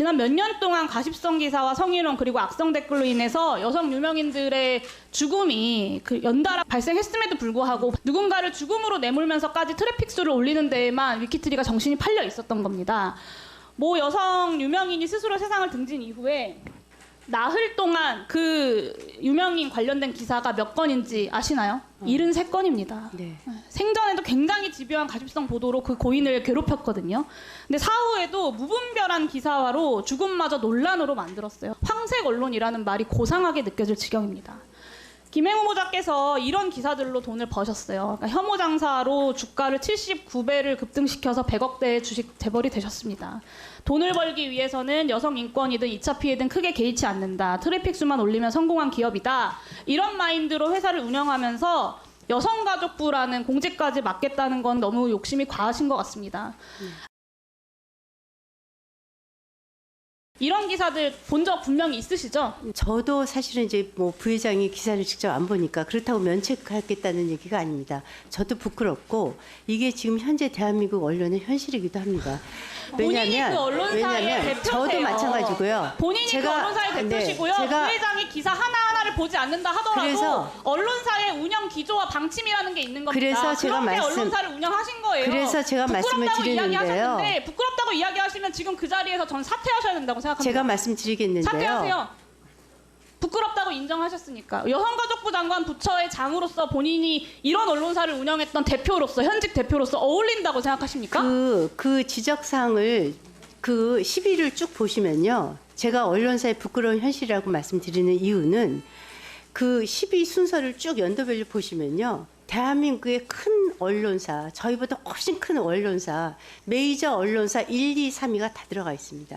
지난 몇 년 동안 가십성 기사와 성희롱 그리고 악성 댓글로 인해서 여성 유명인들의 죽음이 그 연달아 발생했음에도 불구하고 누군가를 죽음으로 내몰면서까지 트래픽 수를 올리는 데에만 위키트리가 정신이 팔려 있었던 겁니다. 모 여성 유명인이 스스로 세상을 등진 이후에 나흘 동안 그 유명인 관련된 기사가 몇 건인지 아시나요? 73건입니다. 네. 생전에도 굉장히 집요한 가십성 보도로 그 고인을 괴롭혔거든요. 근데 사후에도 무분별한 기사화로 죽음마저 논란으로 만들었어요. 황색 언론이라는 말이 고상하게 느껴질 지경입니다. 김행 후보자께서 이런 기사들로 돈을 버셨어요. 그러니까 혐오 장사로 주가를 79배를 급등시켜서 100억대의 주식 재벌이 되셨습니다. 돈을 벌기 위해서는 여성 인권이든 2차 피해든 크게 개의치 않는다. 트래픽 수만 올리면 성공한 기업이다. 이런 마인드로 회사를 운영하면서 여성가족부라는 공직까지 맡겠다는 건 너무 욕심이 과하신 것 같습니다. 이런 기사들 본 적 분명히 있으시죠? 저도 사실은 이제 뭐 부회장이 기사를 직접 안 보니까 그렇다고 면책하겠다는 얘기가 아닙니다. 저도 부끄럽고 이게 지금 현재 대한민국 언론의 현실이기도 합니다. 본인이 그 언론사의 왜냐하면 대표세요. 저도 마찬가지고요. 본인이 그 언론사의 네, 대표시고요. 제가 부회장이 기사 하나하나를 보지 않는다 하더라도 그래서- 언론사의 운영 기조와 방침이라는 게 있는 겁니다. 그래서 제가 말씀- 언론사를 운영하신 거예요. 그래서 제가 말씀을 부끄럽다고 드리는데요. 부끄럽다고 이야기하시면 지금 그 자리에서 전 사퇴하셔야 된다고 생각합니다. 제가 말씀드리겠는데요. 사퇴하세요. 부끄럽다고 인정하셨으니까 여성가족부 장관 부처의 장으로서 본인이 이런 언론사를 운영했던 대표로서 현직 대표로서 어울린다고 생각하십니까? 그, 그 지적 사항을 그 10위를 쭉 보시면요. 제가 언론사의 부끄러운 현실이라고 말씀드리는 이유는 그 10위 순서를 쭉 연도별로 보시면요. 대한민국의 큰 언론사, 저희보다 훨씬 큰 언론사, 메이저 언론사 1, 2, 3위가 다 들어가 있습니다.